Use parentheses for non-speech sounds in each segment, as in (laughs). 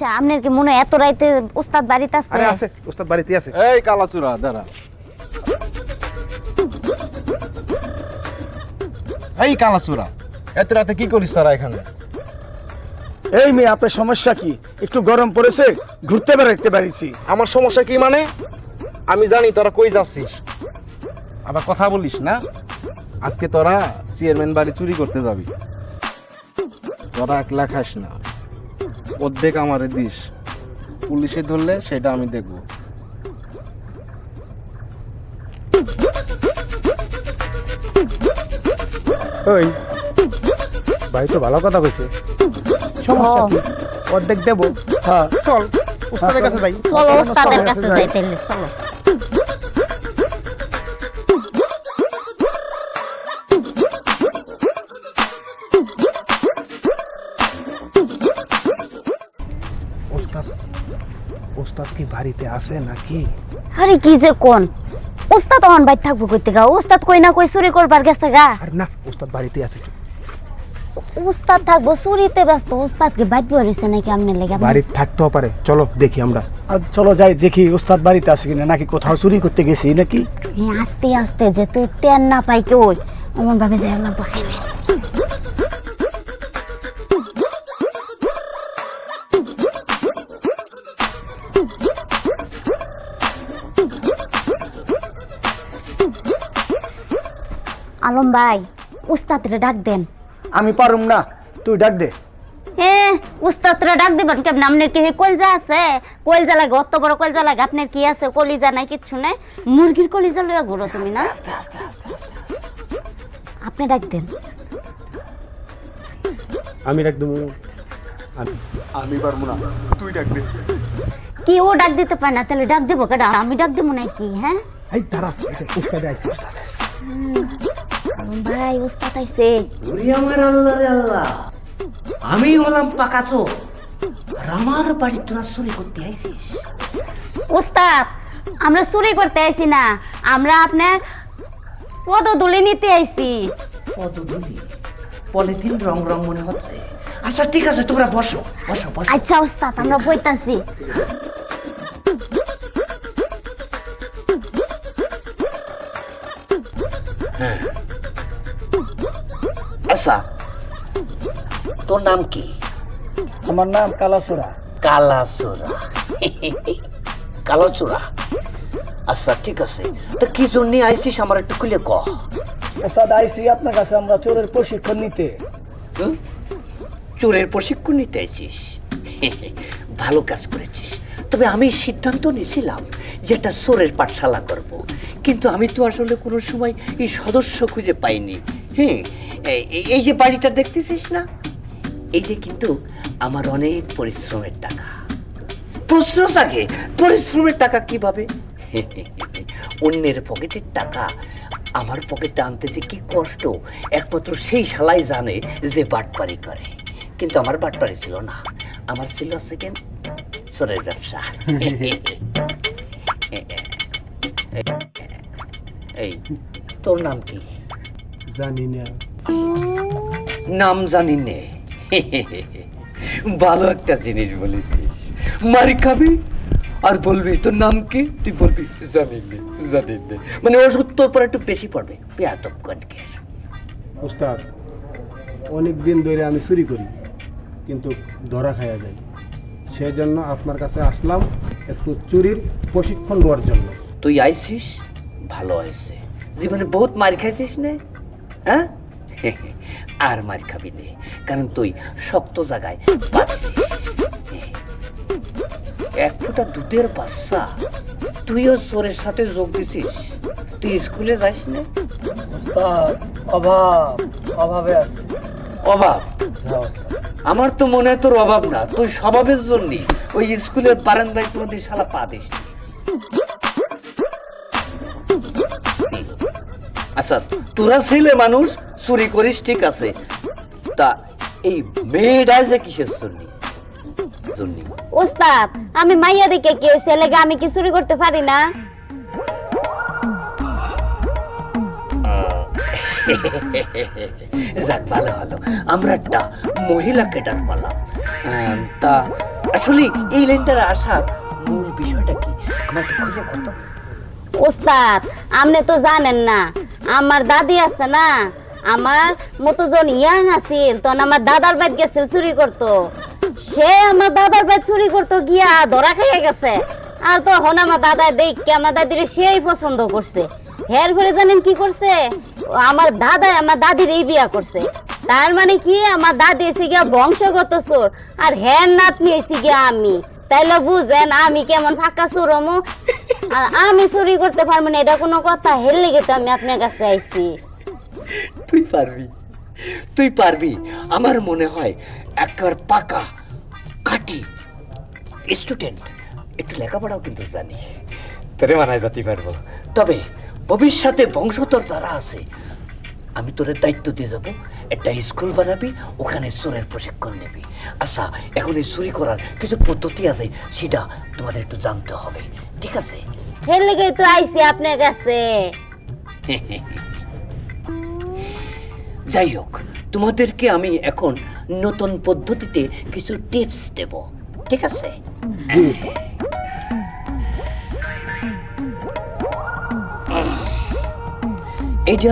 আচ্ছা আপনার কি মনে হয় এত রাইতে উস্তাদ বাড়িতে আরে আছে ওস্তাদ বাড়িতে আছে। এই কালাচুরা দাঁড়া। এই কালাচুরা এত রাতে কি করিস তারা এখানে? এই মেয়ে আপনার সমস্যা কি? একটু গরম পড়েছে ঘুরতে বেড়াইতে পারিছি আমার সমস্যা কি মানে? আমি জানি তোরা কই যাচ্ছিস। আবার কথা বলিস না? আজকে তোরা চেয়ারম্যান বাড়ি চুরি করতে যাবি। তোরা একলা খাস না। অর্ধেক আমারে দিস। পুলিশে ধরলে সেটা আমি দেখব। ওই ভাই তো ভালো কথা কইছে সমস্যা কি? অর্ধেক দেবো। হ্যাঁ। চল উস্তাদের কাছে যাই। চলো ওস্তাদের কাছে যাই। তাহলে চলো। বাড়িতে আছে নাকি? আরে কি যে কোন? উস্তাদ অন বাইর থাকব কইতে গা উস্তাদ কই না কই চুরি করবার গেছে গা। আর না ওস্তাদ বাড়িতে আছে। উস্তাদ থাকব চুরিতে ব্যস্ত উস্তাদ কি বাইর বেরিয়েছে নাকি আমনে লেগে? বাড়িতে থাকতেও পারে। চলো দেখি আমরা। আর চলো যাই দেখি ওস্তাদ বাড়িতে আছে কিনা নাকি কোথাও চুরি করতে গেছি নাকি? আস্তে আস্তে যে তুই তেন না পাই কেউ এমন ভাবে যে আল্লাহ আলম ভাই উস্তাদরে ডাক দেন। আমি পারুম না তুই ডাক দে। হ্যাঁ উস্তাদরে ডাক দিবেন কেমন? আপনার কি হে কলজা আছে? কলজা লাগে অত বড় কলজা লাগে আপনার কি আছে? কলিজা নাই কিচ্ছু নাই। মুরগির কলিজা লইয়া ঘুরো তুমি না? আপনি ডাক দেন। আমি ডাক দেবো। আমি পারব না তুই ডাক দে। কি ও ডাক দিতে পারে না তাহলে ডাক দেবো কেডা? আমি ডাক দেবো নাকি হ্যাঁ? এই দাঁড়া ওস্তাদ আইছে। ভাই উস্তাদ আইছে। ওরে আমার আল্লাহ রে আল্লাহ। আমি হলাম পাকা চোর আর আমার বাড়ি তোরা চুরি করতে আইছিস? উস্তাদ আমরা চুরি করতে আইছি না। আমরা আপনার পদদুলি নিতে আইছি। পদধূলি? পলিথিন রং রং মনে হচ্ছে। আচ্ছা ঠিক আছে তোমরা বসো বসো বসো। আচ্ছা ওস্তাদ আমরা বইতাছি। আচ্ছা তোর নাম কি? আমার নাম কালাসোরা। কালাচোরা কালাচোরা? আচ্ছা ঠিক আছে। তো কি জন্য আইছিস আমার একটু খুলে কহ ওস্তাদ আইছি আপনার কাছে আমরা চোরের প্রশিক্ষণ নিতে? চোরের প্রশিক্ষণ নিতে আইছিস ভালো কাজ করেছিস। তবে আমি সিদ্ধান্ত নিয়েছিলাম যে একটা চোরের পাঠশালা করব। কিন্তু আমি তো আসলে কোনো সময় এই সদস্য খুঁজে পাইনি। হ্যাঁ এই- যে বাড়িটা দেখতেছিস না? এইটা কিন্তু আমার অনেক পরিশ্রমের টাকা। প্রশ্ন থাকে পরিশ্রমের টাকা কীভাবে? (laughs) অন্যের পকেটের টাকা আমার পকেটে আনতে যে কি কষ্ট একমাত্র সেই শালাই জানে যে বাটপারি করে। কিন্তু আমার বাটপারি ছিল না আমার ছিল সেকেন্ড চোরের ব্যবসা। (laughs) এই তোর নাম কি? জানি না। নাম জানি নে। ভালো একটা জিনিস বলেছিস। মারি খাবি আর বলবি তোর নাম কি? তুই বলবি জানি নে জানি নে। মানে ওষুধ তোর পর একটু বেশি পড়বে। পেয়াতব কনকের ওস্তাদ অনেক দিন ধরে আমি চুরি করি কিন্তু ধরা খাইয়া যাই। সেজন্য আপনার কাছে আসলাম একটু চুরির প্রশিক্ষণ দেওয়ার জন্য। তুই আইছিস ভালো হয়েছে জীবনে বহুত মার খাইছিস নে? হ্যাঁ? (laughs) আর মার খাবি নে কারণ তুই শক্ত জায়গায় এক ফোঁটা দুধের বাচ্চা তুইও চোরের সাথে যোগ দিছিস। তুই স্কুলে যাস না? অভাব অভাবে আছে। অভাব? আমার তো মনে হয় তোর অভাব না তুই স্বভাবের জন্য ওই স্কুলের বারান্দায় কোনোদিন শালা পা দিস আচ্ছা তোরা ছেলে মানুষ চুরি করিস ঠিক আছে। তা এই মেয়েটা যে কিসের জন্য? উস্তাদ আমি মাইয়া দিকে কি হয়েছে লেগে আমি কি চুরি করতে পারি না? (laughs) যাক ভালো হলো আমরা একটা পালাম তা আসলে এই লাইনটার আসার মূল বিষয়টা কি? আমাকে খুলে কত ওস্তাদ আপনি তো জানেন না আমার দাদি আছে না, আমার মতো যখন ইয়াং আছিল, তখন আমার দাদার বাইত গেছিল, চুরি করতো। সে আমার দাদার বাইত চুরি করতো, গিয়া ধরা খেয়ে গেছে। আর তখন আমার দাদা দেখকে আমার দাদির সেই পছন্দ করছে। হের ফলে জানেন কি করছে? আমার দাদা আমার দাদির এই বিয়া করছে। তার মানে কি? আমার দাদি এসে গিয়া বংশগত চোর, আর হের নাতনি এসে গিয়া আমি। তাইলে বুঝেন আমি কেমন ফাঁকা চুরমো আর আমি চুরি করতে পারব না, এটা কোনো কথা। হের লেগে আমি আপনার কাছে আইছি। তুই পারবি তুই পারবি। আমার মনে হয় একবার পাকা, খাটি স্টুডেন্ট একটু লেখাপড়াও কিন্তু জানি। তোরে মানায় যেতে পারব তবে ভবিষ্যতে বংশধর যারা আছে, আমি তোরে দায়িত্ব দিয়ে যাব, একটা স্কুল বানাবি, ওখানে চোরের প্রশিক্ষণ নেবি। আচ্ছা এখন এই চুরি করার কিছু পদ্ধতি আছে, সেটা তোমাদের একটু জানতে হবে। ঠিক আছে? হের লেগে তো আইছি আপনার কাছে। যাই হোক, তোমাদেরকে আমি এখন নতুন পদ্ধতিতে কিছু টিপস দেব, ঠিক আছে?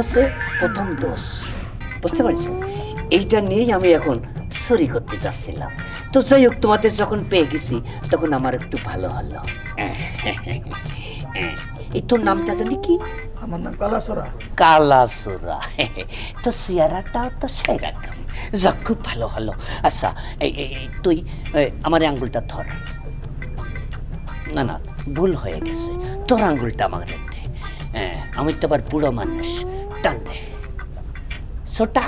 হচ্ছে প্রথম ডোজ বুঝতে পারছ? এইটা নিয়েই আমি এখন চুরি করতে যাচ্ছিলাম। তো যাই হোক, তোমাদের যখন পেয়ে গেছি, তখন আমার একটু ভালো হলো। এই তোর নামটা জানি কি? আমার নাম কালাসরা। কালাসুরা। (laughs) তো চেয়ারাটাও তো সেরকম। যাক খুব ভালো হলো। আচ্ছা তুই আমার আঙ্গুলটা ধর। না না ভুল হয়ে গেছে। তোর আঙ্গুলটা আমার দে হ্যাঁ, আমি তো আবার বুড়ো মানুষ। টান দে। ছোটা।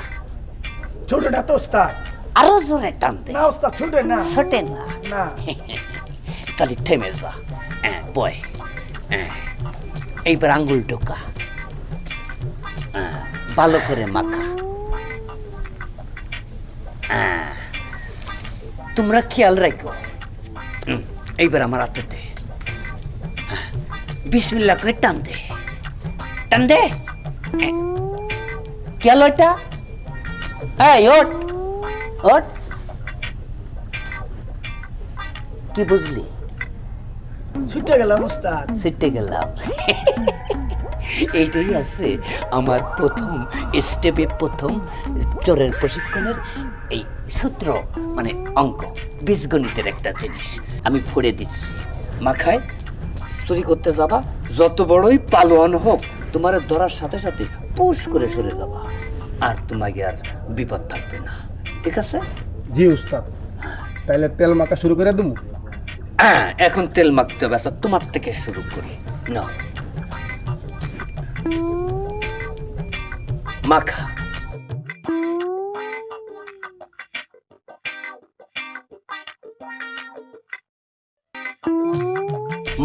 ছোটটা তো ওস্তাদ। আরও জোরে টান দে। না ওস্তাদ ছোটে না। ছোটে না। না। (laughs) তাহলে থেমে যা। হ্যাঁ বয়। হ্যাঁ। এইবার আঙ্গুল ঢোকা। ভালো করে মাখা। হ্যাঁ, তোমরা খেয়াল রাখো। এইবার আমার হাতে দে। বিসমিল্লা করে টান দে। টান দে। হলো এটা এই ওট ওট কি বুঝলি? ছুটে গেলাম ওস্তাদ সিটে গেলাম। এইটাই আছে আমার প্রথম স্টেপে প্রথম চোরের প্রশিক্ষণের এই সূত্র মানে অঙ্ক বীজগণিতের একটা জিনিস। আমি ফুড়ে দিচ্ছি। মাখায় চুরি করতে যাবা যত বড়ই পালোয়ান হোক তোমার ধরার সাথে সাথে পুশ করে সরে যাবা। আর তোমাকে আর বিপদ থাকবে না। ঠিক আছে? জি উস্তাদ। তাইলে তেল মাখা শুরু করে দেবো হ্যাঁ এখন তেল মাখতে হবে। আচ্ছা তোমার থেকে শুরু করি। না মাখা।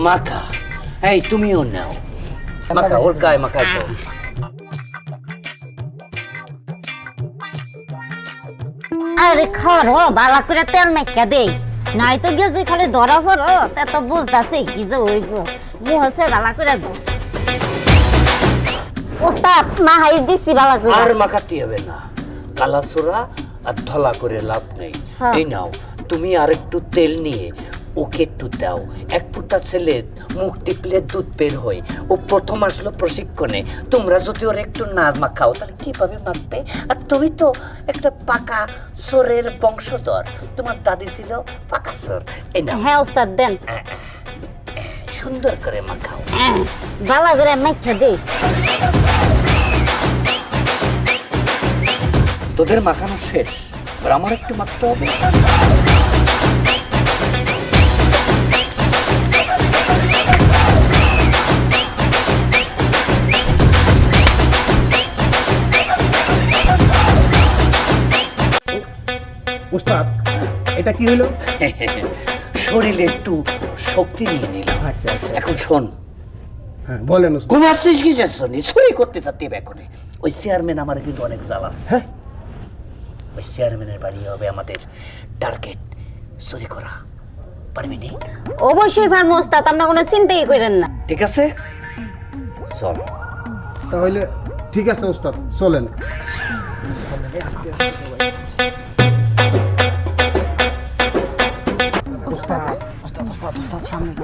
মাখা। এই, তুমিও নাও। মাখা, ওর গায়ে মাখাই তো আরে খরো, বালা করে তেল মেকা দেই। নাই তো গিয়ে ধরা পড়ো তা তো বুঝতেছে কি যে হইব। মু হচ্ছে বালা করে দো। ওস্তাদ মাহাই দিছি বালা করে আর মাখাতি হবে না। কালাসুরা আর ধলা করে লাভ নেই। হ্যাঁ। এই নাও তুমি আর একটু তেল নিয়ে ওকে একটু দাও। এক ফুটা ছেলে মুখ টিপলে দুধ বের হয়। ও প্রথম আসলো প্রশিক্ষণে। তোমরা যদি ওর একটু না মাখাও তাহলে কীভাবে মাখবে? আর তুমি তো একটা পাকা সোরের বংশধর। তোমার দাদি ছিল পাকা সোর এই হ্যাঁ ওস্তাদ দেন। সুন্দর করে মাখাও। বালা করে মেখে দেই তোদের মাখানো শেষ। এবার আমার একটু মাখতে হবে। এটা কি হলো? শরীরে একটু শক্তি নিয়ে নিলাম আচ্ছা আচ্ছা এখন শোন। হ্যাঁ বলেন উস্তাদ ঘুমাচ্ছিস কি যাচ্ছি চুরি করতে চাচ্ছি এখনে। ওই চেয়ারম্যান আমার কিন্তু অনেক জ্বালাস। হ্যাঁ? ওই চেয়ারম্যানের বাড়ি হবে আমাদের টার্গেট চুরি করা। পারবি নি? অবশ্যই ফার্ম ওস্তাদ আপনার কোনো চিন্তাই করেন না। ঠিক আছে? চল। তাহলে ঠিক আছে ওস্তাদ চলেন।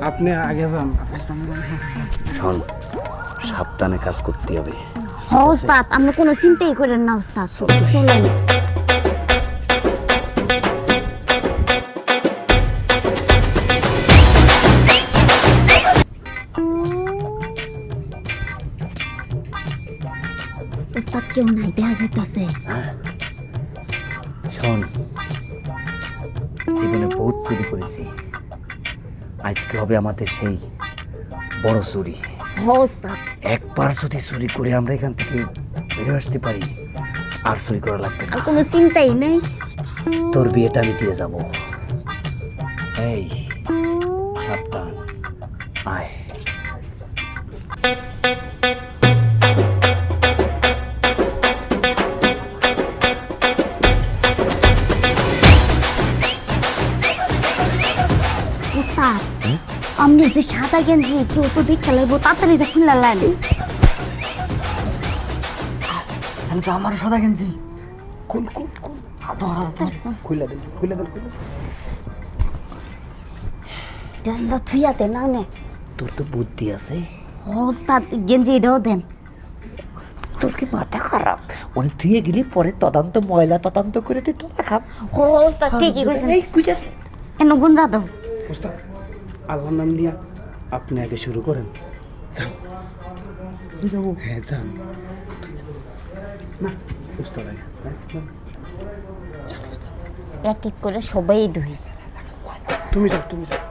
আপনি আগে যান। শোন সাবধানে কাজ করতে হবে। হ ওস্তাদ আপনি কোনো চিন্তাই করেন না ওস্তাদ। চলেন ওস্তাদ কেউ নাই দেখা যাইতাছে। শোন জীবনে বহুত চুরি করেছি। আজকে হবে আমাদের সেই বড় চুরি। হ ওস্তাদ একবার যদি চুরি করে আমরা এখান থেকে বেরো আসতে পারি আর চুরি করা লাগবে না। কোনো চিন্তাই নেই। তোর বিয়েটা আমি দিয়ে যাব। এই সাদা গেঞ্জি কেউ তো দেখতে লাগবো তাড়াতাড়ি এটা খুলে লাগে তাহলে তো আমারও সাদা গেঞ্জি। খুল খুল খুল। ধরা খুলে দেন খুলে দেন খুলে ডান্ডা থুইয়াতে না নে। তোর তো বুদ্ধি আছে। ওস্তাদ গেঞ্জি এটাও দেন। তোর কি মাথা খারাপ? উনি ধুয়ে গেলে পরে তদন্ত ময়লা তদন্ত করে তুই খাম হ ওস্তাদ ঠিকই কইছেন। এই কুজা এন গুঞ্জা দাও ওস্তাদ আল্লাহর নাম নিয়া আপনি আগে শুরু করেন। যান যাব। হ্যাঁ যান না। বুঝতে আগে হ্যাঁ, এক এক করে সবাই ঢুই তুমি যাও তুমি যাও।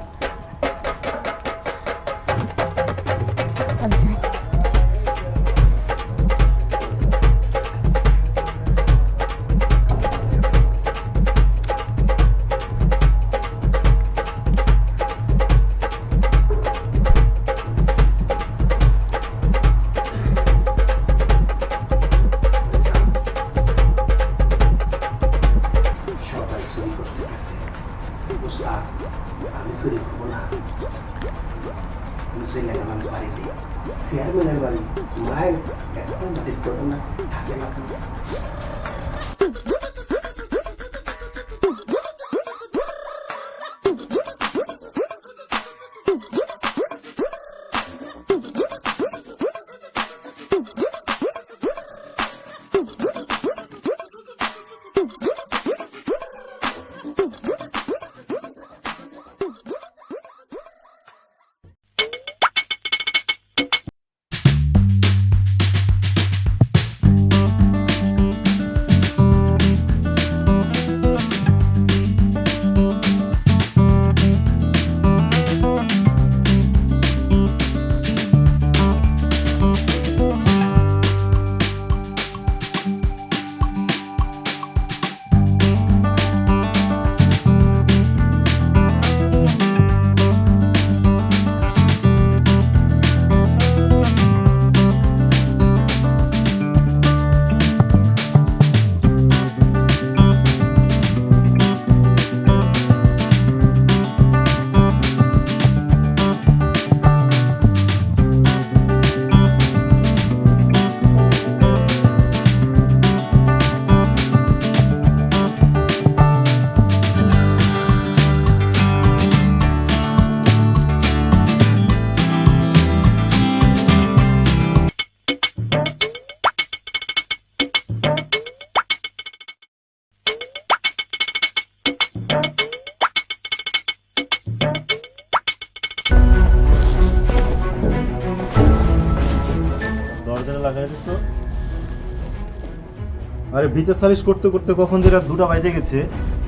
আরে বিচার সালিশ করতে করতে কখন যেটা দুটা বাজে গেছে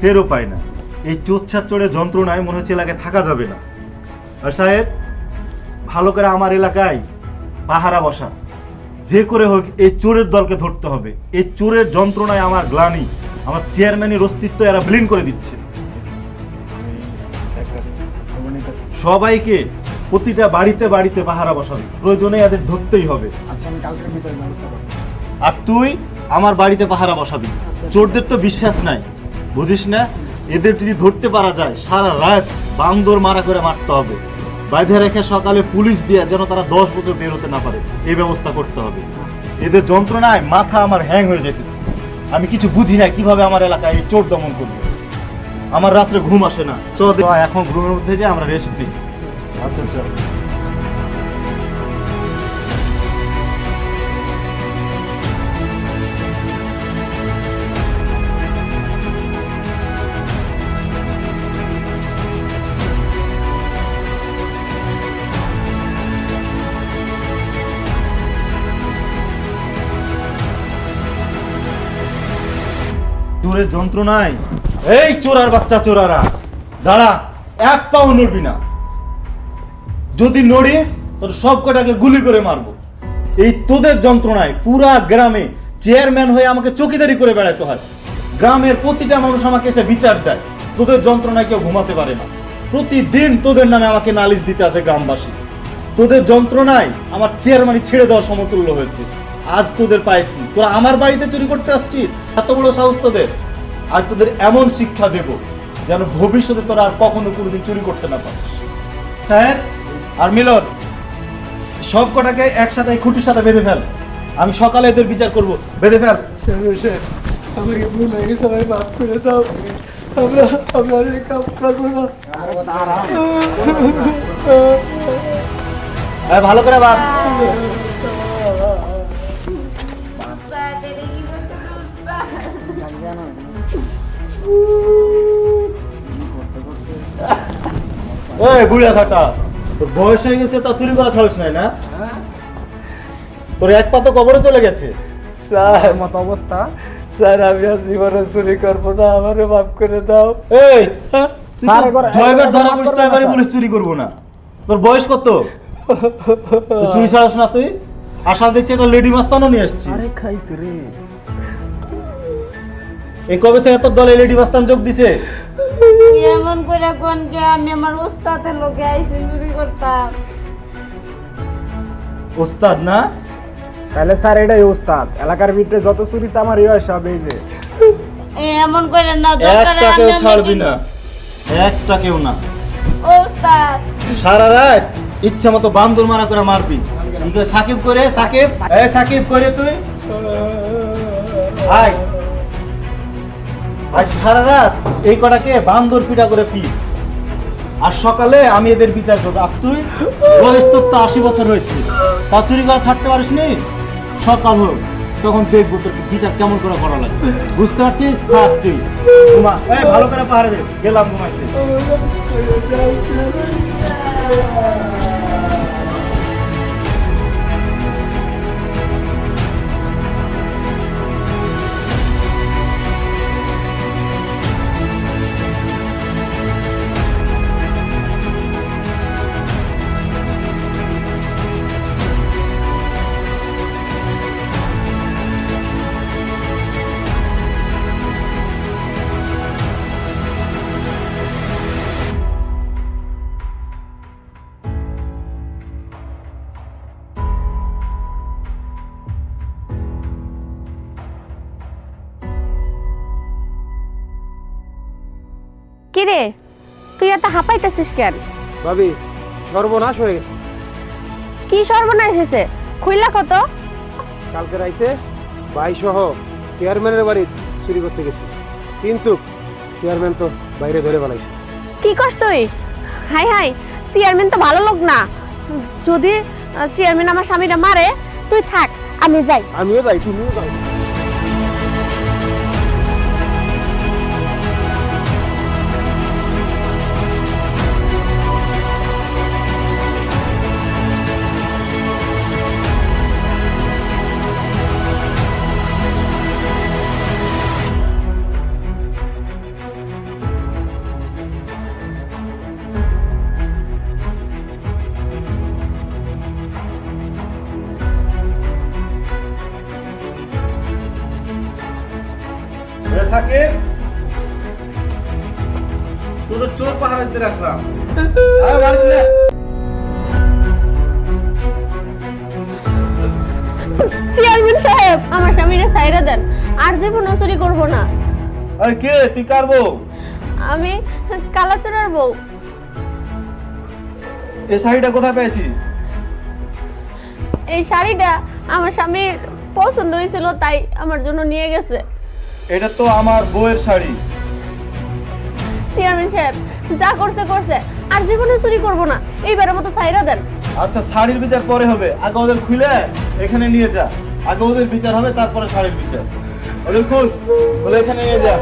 টেরও পায় না। এই চোচ্ছার চড়ে যন্ত্রণায় মনে হচ্ছে এলাকায় থাকা যাবে না। আর সাহেব ভালো করে আমার এলাকায় পাহারা বসা। যে করে হোক এই চোরের দলকে ধরতে হবে। এই চোরের যন্ত্রণায় আমার গ্লানি আমার চেয়ারম্যানের অস্তিত্ব এরা বিলীন করে দিচ্ছে। সবাইকে প্রতিটা বাড়িতে বাড়িতে পাহারা বসাবে। প্রয়োজনে এদের ধরতেই হবে। আর তুই আমার বাড়িতে পাহারা বসাবি। চোরদের তো বিশ্বাস নাই। বুঝিস না? এদের যদি ধরতে পারা যায়, সারা রাত বান্দর মারা করে মারতে হবে। বাইধে রেখে সকালে পুলিশ দিয়ে যেন তারা দশ বছর বেরোতে না পারে, এই ব্যবস্থা করতে হবে। এদের যন্ত্রণায় মাথা আমার হ্যাং হয়ে যেতেছে আমি কিছু বুঝি না কীভাবে আমার এলাকায় এই চোর দমন করবে। আমার রাত্রে ঘুম আসে না। চল এখন ঘুমের মধ্যে যে আমরা রেস্ট দিই। আচ্ছা চোরের যন্ত্রণায়। এই চোরার বাচ্চা চোরারা, দাঁড়া, এক পাও নড়বি না। যদি নড়িস, তোর সব কটাকে গুলি করে মারবো। এই তোদের যন্ত্রণায় পুরা গ্রামে চেয়ারম্যান হয়ে আমাকে চকিদারি করে বেড়াতে হয়। গ্রামের প্রতিটা মানুষ আমাকে এসে বিচার দেয়। তোদের যন্ত্রণায় কেউ ঘুমাতে পারে না। প্রতিদিন তোদের নামে আমাকে নালিশ দিতে আসে গ্রামবাসী। তোদের যন্ত্রণায় আমার চেয়ারম্যানই ছেড়ে দেওয়ার সমতুল্য হয়েছে। আজ তোদের পাইছি। তোরা আমার বাড়িতে চুরি করতে আসছিস? এত বড় সাহস তোদের। আজ তোদের এমন শিক্ষা দেব যেন ভবিষ্যতে তোরা আর কখনো কোনোদিন চুরি করতে না পারিস। হ্যাঁ আর মিলন সব কটাকে একসাথে খুঁটির সাথে বেঁধে ফেল। আমি সকালে এদের বিচার করব। বেঁধে ফেল। আমাকে ভুল হয়ে গেছে আমাকে মাফ করে দাও। আমরা আমরা এই কাজ করব না। ভালো করে বাদ। এই বুড়িয়া খাটা তোর বয়স হয়ে গেছে তা চুরি করা ছাড়িস নাই না? তোর এক পা তো কবরে চলে গেছে। স্যার মত অবস্থা। স্যার আমি আর জীবনে চুরি করব না আমারে মাফ করে দাও। এই জয়বার ধরা পড়িস তো এবারে। বলিস চুরি করব না। তোর বয়স কত? চুরি ছাড়াস না তুই? আশা দিচ্ছি একটা লেডি মাস্তানও নিয়ে আসছি খাইছি রে। এই কবে থেকে তোর দলে লেডি মাস্তান যোগ দিছে? এমন করে কোন যে আমি আমার উস্তাদের লোকে আইসি চুরি করতাম। ওস্তাদ না? তাহলে স্যার এটাই উস্তাদ এলাকার ভিতরে যত চুরি আমার ইয়ে হয় সব এই যে। এ, এমন করে না দরকার একটাকেও ছাড়বি না। একটাকেও না। উস্তাদ সারা রাত ইচ্ছা মতো বান্দর মারা করে মারবি। সাকিব করে সাকিব? এ সাকিব করে তুই। আয়। আজ সারা রাত এই কটাকে বান্দর পিটা করে পি আর সকালে আমি এদের বিচার করব। আর তুই? বয়স তোর তো আশি বছর হয়েছে। তা চুরি করা ছাড়তে পারিস নি? সকাল হোক, তখন দেখব তোর বিচার কেমন করে করা লাগে। বুঝতে পারছিস? থাক তুই। ভালো করে পাহাড়ে দে। গেলাম ঘুমাইতে। এত হাঁপাইতেছিস কেন? ভাবি সর্বনাশ হয়ে গেছে। কি সর্বনাশ হয়েছে? খুইলা কত? কালকে রাইতে ভাই সহ চেয়ারম্যানের বাড়ি চুরি করতে গেছি। কিন্তু চেয়ারম্যান তো বাইরে ধরে বেলাইছে কি করছ তুই? হাই হাই চেয়ারম্যান তো ভালো লোক না। যদি চেয়ারম্যান আমার স্বামীটা মারে তুই থাক আমি যাই। আমিও যাই তুমিও যাই তোদের চোর পাহারা দিতে রাখলাম। (laughs) চেয়ারম্যান সাহেব আমার স্বামীরা সাইরা দেন। আর জীবন চুরি করব না। আরে কে তুই কার বউ? আমি কালাচোরার বউ। এই শাড়িটা কোথায় পেয়েছিস? এই শাড়িটা আমার স্বামীর পছন্দ হয়েছিল তাই আমার জন্য নিয়ে গেছে। এটা তো আমার বউয়ের শাড়ি। চেয়ারম্যান সাহেব যা করছে করছে। আর জীবনে চুরি করব না। এইবারের মতো সাইরা দেন। আচ্ছা শাড়ির বিচার পরে হবে। আগে ওদের খুলে এখানে নিয়ে যা। আগে ওদের বিচার হবে তারপরে শাড়ির বিচার। ওদের খুল বলে এখানে নিয়ে যা।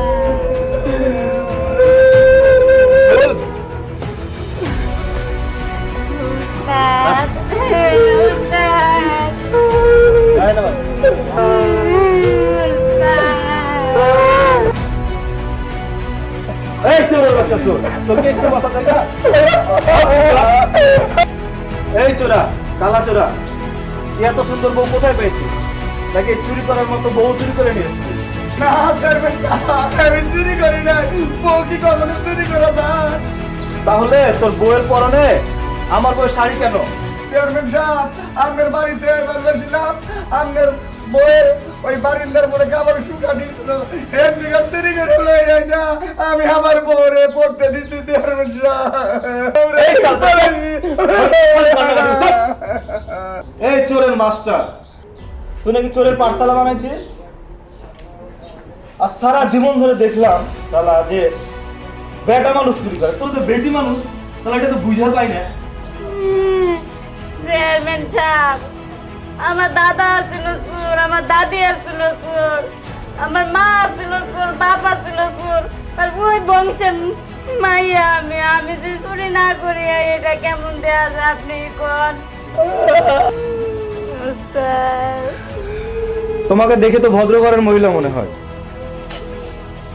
খুল। যায় না এই চোরের বাচ্চা চোর তোকে একটু বাসা দেখা এই চোরা কালা চোরা এত সুন্দর বউ কোথায় পেয়েছিস? নাকি চুরি করার মতো বউ চুরি করে নিয়ে? না স্যার আমি চুরি করি না। বউ কি কখনো চুরি করে না তাহলে তোর বউয়ের পরনে আমার বউয়ের শাড়ি কেন? চেয়ারম্যান সাহেব আপনার বাড়িতে এবার গেছিলাম। আপনার বইয়ে ওই বারিন্দার পরে খাবার শুকা দিয়েছিল এর দিকে চুরি করে যায় না। আমি আমার বউরে পড়তে দিচ্ছি চেয়ারম্যান এই চোরের মাস্টার। তুই নাকি চোরের পাঠশালা বানাইছিস? আর সারা জীবন ধরে দেখলাম তালা যে বেটা মানুষ চুরি করে। তোর তো বেটি মানুষ তাহলে এটা তো বুঝার পাই না। চেয়ারম্যান সাহেব। আমার দাদা ছিল সুর, আমার দাদি ছিল সুর, আমার মা ছিল সুর, বাবা ছিল সুর। আর ওই বংশের মাইয়া আমি আমি যদি চুরি না করি, এটা কেমন দেয়া যায় আপনি কোন? তোমাকে দেখে তো ভদ্র ঘরের মহিলা মনে হয়।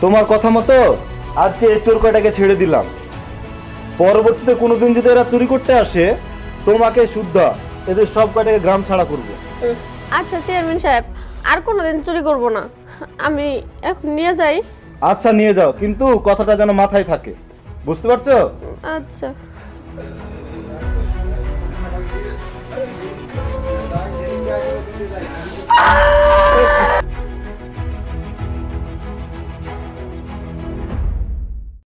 তোমার কথা মতো আজকে এই চোর কয়টাকে ছেড়ে দিলাম। পরবর্তীতে কোনোদিন যদি এরা চুরি করতে আসে, তোমাকে শুদ্ধ এদের সব কয়টাকে গ্রাম ছাড়া করব। আচ্ছা চেয়ারম্যান সাহেব আর কোনোদিন চুরি করব না। আমি এখন নিয়ে যাই। আচ্ছা নিয়ে যাও কিন্তু কথাটা যেন মাথায় থাকে। বুঝতে পারছ? আচ্ছা। Ah!